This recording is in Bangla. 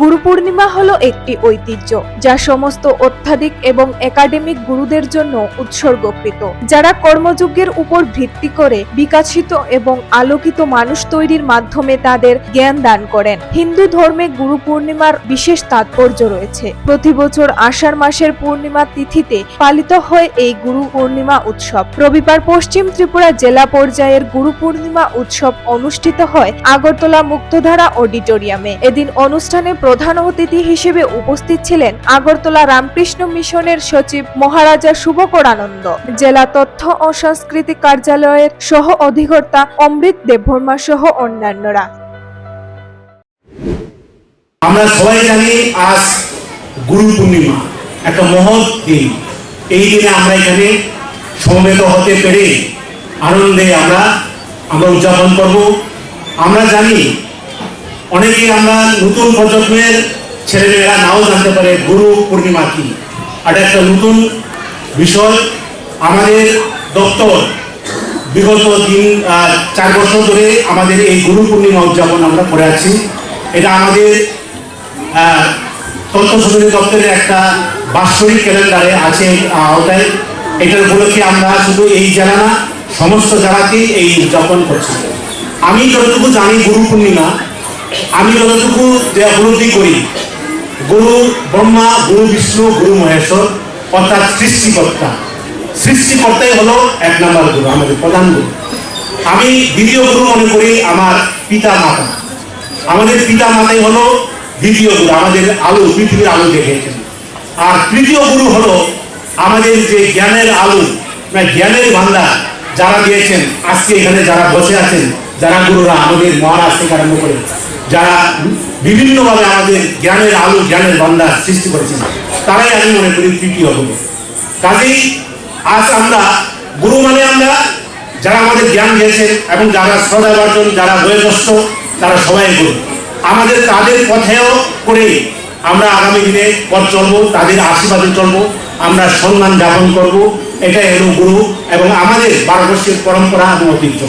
গুরু পূর্ণিমা হলো একটি ঐতিহ্য, যা সমস্ত অত্যাধিক এবং একাডেমিক গুরুদের জন্য উৎসর্গকৃত। যারা কর্মযজ্ঞের উপর ভিত্তি করে বিকাশিত এবং আলোকিত মানুষ তৈরির মাধ্যমে তাদের জ্ঞান দান করেন। হিন্দু ধর্মে গুরু পূর্ণিমার বিশেষ তাৎপর্য রয়েছে। প্রতি বছর আষাঢ় মাসের পূর্ণিমা তিথিতে পালিত হয় এই গুরু পূর্ণিমা উৎসব। রবিবার পশ্চিম ত্রিপুরা জেলা পর্যায়ের গুরু পূর্ণিমা উৎসব অনুষ্ঠিত হয় আগরতলা মুক্তধারা অডিটোরিয়ামে। এদিন অনুষ্ঠানে প্রধান অতিথি হিসেবে উপস্থিত ছিলেন আগরতলা রামকৃষ্ণ মিশনের সচিব মহারাজা শুভকর আনন্দ জেলা তথ্য ও সংস্কৃতি কার্যালয়ের সহ অধিকর্তা অমৃত দেববর্মা সহ অন্যান্যরা। আমরা সবাই জানি আজ গুরু পূর্ণিমা, একটা মহৎ দিন। এই দিনে আমরা এখানে সমবেত হতে পেরে আনন্দে আমরা আমরা উদযাপন করব। আমরা জানি অনেকে আমরা নতুন প্রজন্মের ছেলেমেয়েরা নাও জানতে পারে গুরু পূর্ণিমা কি। এটা একটা নতুন বিষয় আমাদের দপ্তর বিগত আহ, চার বছর ধরে আমাদের এই গুরু পূর্ণিমা উদযাপন আমরা করে আছি। এটা আমাদের তথ্য সংস্কৃতি দপ্তরের একটা বাৎসরিক ক্যালেন্ডারে আছে আওতায়। এটার উপলক্ষে আমরা শুধু এই জেলা না সমস্ত জেলাতেই এই উদযাপন করছি। আমি যতটুকু জানি গুরু পূর্ণিমা আমি যতটুকু যে উপলব্ধি করি, গুরু ব্রহ্মা, গুরু বিষ্ণু, গুরু মহেশ্বর, অর্থাৎ সৃষ্টিকর্তা। সৃষ্টিকর্তাই হলো এক নম্বর গুরু, আমাদের প্রধান গুরু। আমি দ্বিতীয় গুরু মনে করি আমার পিতা মাতা আমাদের পিতা মাতাই হলো দ্বিতীয় গুরু, আমাদের আলো, পৃথিবীর আলো দেখেছেন। আর তৃতীয় গুরু হলো আমাদের যে জ্ঞানের আলো মানে জ্ঞানের ভান্ডার যারা দিয়েছেন, আজকে এখানে যারা বসে আছেন, যারা গুরুরা, আমাদের মহারাজ থেকে আরম্ভ করে। যারা বিভিন্নভাবে আমাদের জ্ঞানের আলো, জ্ঞানের ভান্ডার সৃষ্টি করেছেন, তারাই আমি মনে করি তৃতীয় গুরু কাজেই আজ আমরা গুরু মানে আমরা যারা আমাদের জ্ঞান দিয়েছেন এবং যারা শ্রদ্ধা শ্রদ্ধাভাজন যারা বয়োজ্যেষ্ঠ তারা সবাই গুরু। আমাদের তাদের পথেও করে আমরা আগামী দিনে পথ চলবো, তাদের আশীর্বাদে চলবো, আমরা সম্মান যাপন করব, এটাই হলো গুরু এবং আমাদের ভারতবর্ষের পরম্পরা এবং ঐতিহ্য।